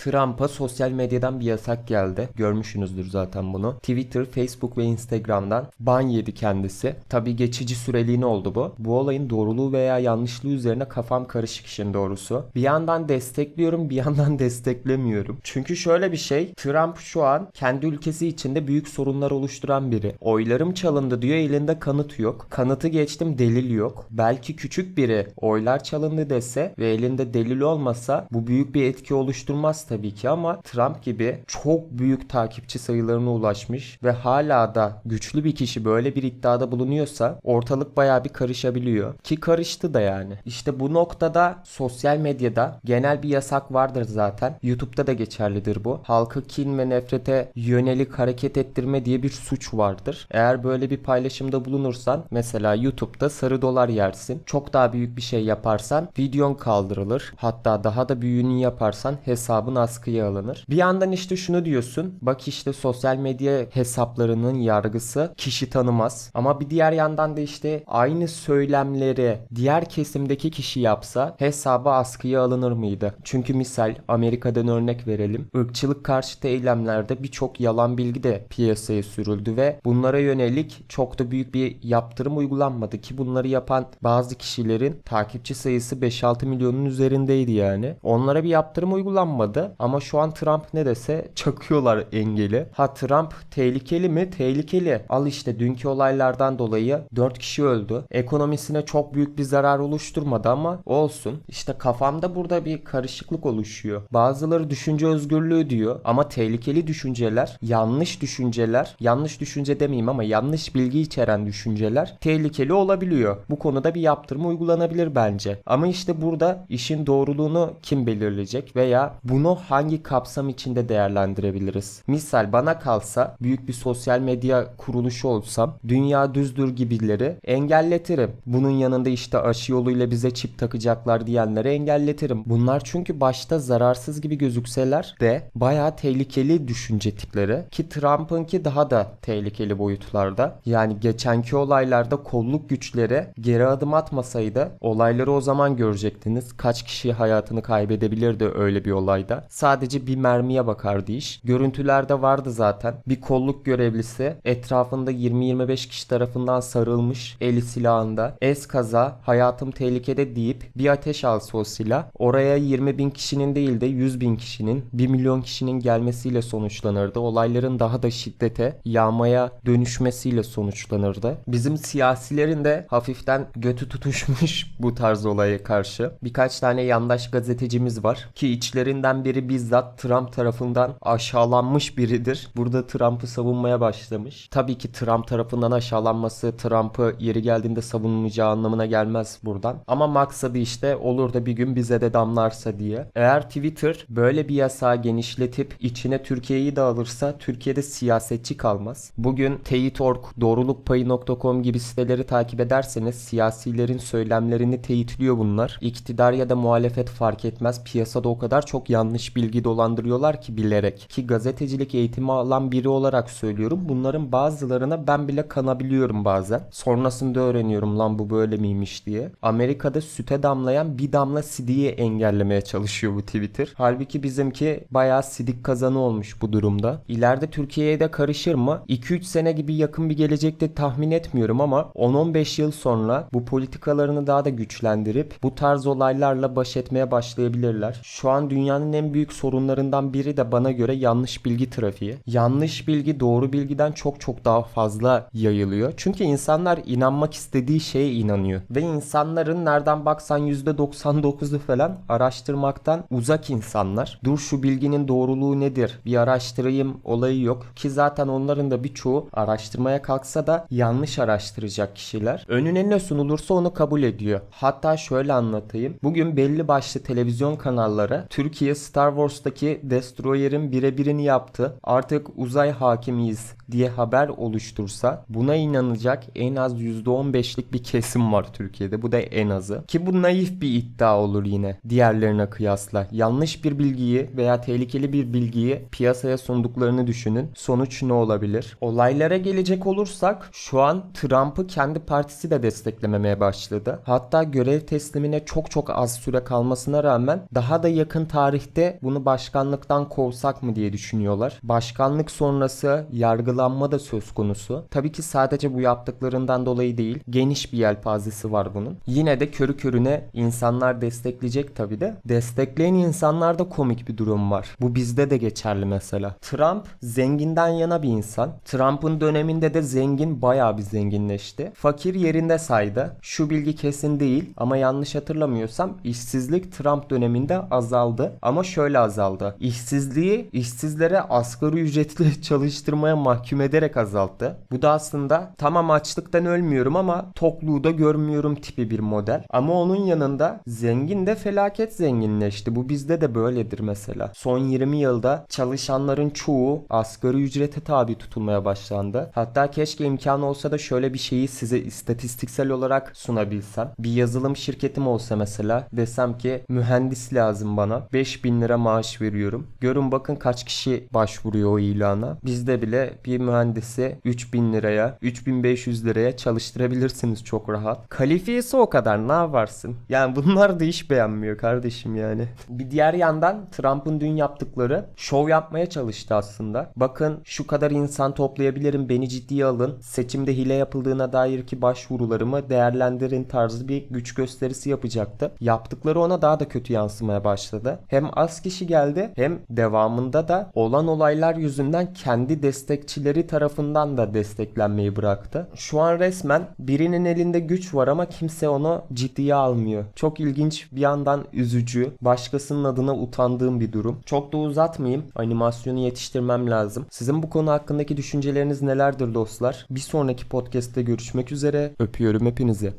Trump'a sosyal medyadan bir yasak geldi. Görmüşsünüzdür zaten bunu. Twitter, Facebook ve Instagram'dan ban yedi kendisi. Tabii geçici süreliğine oldu bu. Bu olayın doğruluğu veya yanlışlığı üzerine kafam karışık işin doğrusu. Bir yandan destekliyorum bir yandan desteklemiyorum. Çünkü şöyle bir şey. Trump şu an kendi ülkesi içinde büyük sorunlar oluşturan biri. Oylarım çalındı diyor elinde kanıt yok. Kanıtı geçtim delil yok. Belki küçük biri oylar çalındı dese ve elinde delil olmasa bu büyük bir etki oluşturmaz tabii ki ama Trump gibi çok büyük takipçi sayılarına ulaşmış ve hala da güçlü bir kişi böyle bir iddiada bulunuyorsa ortalık baya bir karışabiliyor. Ki karıştı da yani. İşte bu noktada sosyal medyada genel bir yasak vardır zaten. YouTube'da da geçerlidir bu. Halkı kin ve nefrete yönelik hareket ettirme diye bir suç vardır. Eğer böyle bir paylaşımda bulunursan mesela YouTube'da sarı dolar yersin. Çok daha büyük bir şey yaparsan videon kaldırılır. Hatta daha da büyüğünü yaparsan hesabın askıya alınır. Bir yandan işte şunu diyorsun. Bak işte sosyal medya hesaplarının yargısı kişi tanımaz. Ama bir diğer yandan da işte aynı söylemleri diğer kesimdeki kişi yapsa hesabı askıya alınır mıydı? Çünkü misal Amerika'dan örnek verelim. Irkçılık karşıtı eylemlerde birçok yalan bilgi de piyasaya sürüldü ve bunlara yönelik çok da büyük bir yaptırım uygulanmadı ki bunları yapan bazı kişilerin takipçi sayısı 5-6 milyonun üzerindeydi yani. Onlara bir yaptırım uygulanmadı ama şu an Trump ne dese çakıyorlar engeli. Ha Trump tehlikeli mi? Tehlikeli. Al işte dünkü olaylardan dolayı 4 kişi öldü. Ekonomisine çok büyük bir zarar oluşturmadı ama olsun. İşte kafamda burada bir karışıklık oluşuyor. Bazıları düşünce özgürlüğü diyor ama tehlikeli düşünceler, yanlış düşünceler, yanlış düşünce demeyeyim ama yanlış bilgi içeren düşünceler tehlikeli olabiliyor. Bu konuda bir yaptırma uygulanabilir bence. Ama işte burada işin doğruluğunu kim belirleyecek veya bunu hangi kapsam içinde değerlendirebiliriz? Misal bana kalsa büyük bir sosyal medya kuruluşu olsam dünya düzdür gibileri engelletirim. Bunun yanında işte aşı yoluyla bize çip takacaklar diyenleri engelletirim. Bunlar çünkü başta zararsız gibi gözükseler de bayağı tehlikeli düşünce tipleri ki Trump'ınki daha da tehlikeli boyutlarda. Yani geçenki olaylarda kolluk güçleri geri adım atmasaydı olayları o zaman görecektiniz. Kaç kişi hayatını kaybedebilirdi öyle bir olayda. Sadece bir mermiye bakardı iş. Görüntülerde vardı zaten. Bir kolluk görevlisi etrafında 20-25 kişi tarafından sarılmış eli silahında. Es kaza hayatım tehlikede deyip bir ateş alsa o silah oraya 20 bin kişinin değil de 100 bin kişinin 1 milyon kişinin gelmesiyle sonuçlanırdı. Olayların daha da şiddete yağmaya dönüşmesiyle sonuçlanırdı. Bizim siyasilerin de hafiften götü tutuşmuş bu tarz olaya karşı. Birkaç tane yandaş gazetecimiz var ki içlerinden biri bizzat Trump tarafından aşağılanmış biridir. Burada Trump'ı savunmaya başlamış. Tabii ki Trump tarafından aşağılanması Trump'ı yeri geldiğinde savunmayacağı anlamına gelmez buradan. Ama maksadı işte olur da bir gün bize de damlarsa diye. Eğer Twitter böyle bir yasağı genişletip içine Türkiye'yi de alırsa Türkiye'de siyasetçi kalmaz. Bugün Teyit.org, doğrulukpayı.com gibi siteleri takip ederseniz siyasilerin söylemlerini teyitliyor bunlar. İktidar ya da muhalefet fark etmez. Piyasada o kadar çok yanlış bilgi dolandırıyorlar ki bilerek. Ki gazetecilik eğitimi alan biri olarak söylüyorum. Bunların bazılarına ben bile kanabiliyorum bazen. Sonrasında öğreniyorum lan bu böyle miymiş diye. Amerika'da süte damlayan bir damla sidiği engellemeye çalışıyor bu Twitter. Halbuki bizimki bayağı sidik kazanı olmuş bu durumda. İleride Türkiye'ye de karışır mı? 2-3 sene gibi yakın bir gelecekte tahmin etmiyorum ama 10-15 yıl sonra bu politikalarını daha da güçlendirip bu tarz olaylarla baş etmeye başlayabilirler. Şu an dünyanın en büyük sorunlarından biri de bana göre yanlış bilgi trafiği. Yanlış bilgi doğru bilgiden çok çok daha fazla yayılıyor. Çünkü insanlar inanmak istediği şeye inanıyor. Ve insanların nereden baksan %99'u falan araştırmaktan uzak insanlar. Dur şu bilginin doğruluğu nedir? Bir araştırayım olayı yok. Ki zaten onların da birçoğu araştırmaya kalksa da yanlış araştıracak kişiler. Önüne ne sunulursa onu kabul ediyor. Hatta şöyle anlatayım. Bugün belli başlı televizyon kanalları Türkiye Star Wars'taki Destroyer'in birebirini yaptı. Artık uzay hakimiyiz diye haber oluştursa buna inanacak en az %15'lik bir kesim var Türkiye'de. Bu da en azı. Ki bu naif bir iddia olur yine diğerlerine kıyasla. Yanlış bir bilgiyi veya tehlikeli bir bilgiyi piyasaya sunduklarını düşünün. Sonuç ne olabilir? Olaylara gelecek olursak şu an Trump'ı kendi partisi de desteklememeye başladı. Hatta görev teslimine çok çok az süre kalmasına rağmen daha da yakın tarihte bunu başkanlıktan kovsak mı diye düşünüyorlar. Başkanlık sonrası yargılanma da söz konusu. Tabii ki sadece bu yaptıklarından dolayı değil. Geniş bir yelpazesi var bunun. Yine de körü körüne insanlar destekleyecek tabii de. Destekleyen insanlarda komik bir durum var. Bu bizde de geçerli mesela. Trump zenginden yana bir insan. Trump'ın döneminde de zengin bayağı bir zenginleşti. Fakir yerinde saydı. Şu bilgi kesin değil ama yanlış hatırlamıyorsam işsizlik Trump döneminde azaldı. Ama şöyle azaldı. İşsizliği işsizlere asgari ücretli çalıştırmaya mahkum ederek azalttı. Bu da aslında tamam açlıktan ölmüyorum ama tokluğu da görmüyorum tipi bir model. Ama onun yanında zengin de felaket zenginleşti. Bu bizde de böyledir mesela. Son 20 yılda çalışanların çoğu asgari ücrete tabi tutulmaya başlandı. Hatta keşke imkanı olsa da şöyle bir şeyi size istatistiksel olarak sunabilsem. Bir yazılım şirketim olsa mesela desem ki mühendis lazım bana. 5000 lira maaş veriyorum. Görün bakın kaç kişi başvuruyor o ilana. Bizde bile bir mühendisi 3000 liraya, 3500 liraya çalıştırabilirsiniz çok rahat. Kalifiyesi o kadar ne yaparsın? Yani bunlar da iş beğenmiyor kardeşim yani. Bir diğer yandan Trump'ın dün yaptıkları şov yapmaya çalıştı aslında. Bakın şu kadar insan toplayabilirim beni ciddiye alın. Seçimde hile yapıldığına dair ki başvurularımı değerlendirin tarzı bir güç gösterisi yapacaktı. Yaptıkları ona daha da kötü yansımaya başladı. Hem az kişi geldi hem devamında da olan olaylar yüzünden kendi destekçileri tarafından da desteklenmeyi bıraktı. Şu an resmen birinin elinde güç var ama kimse onu ciddiye almıyor. Çok ilginç bir yandan üzücü. Başkasının adına utandığım bir durum. Çok da uzatmayayım. Animasyonu yetiştirmem lazım. Sizin bu konu hakkındaki düşünceleriniz nelerdir dostlar? Bir sonraki podcast'te görüşmek üzere. Öpüyorum hepinizi.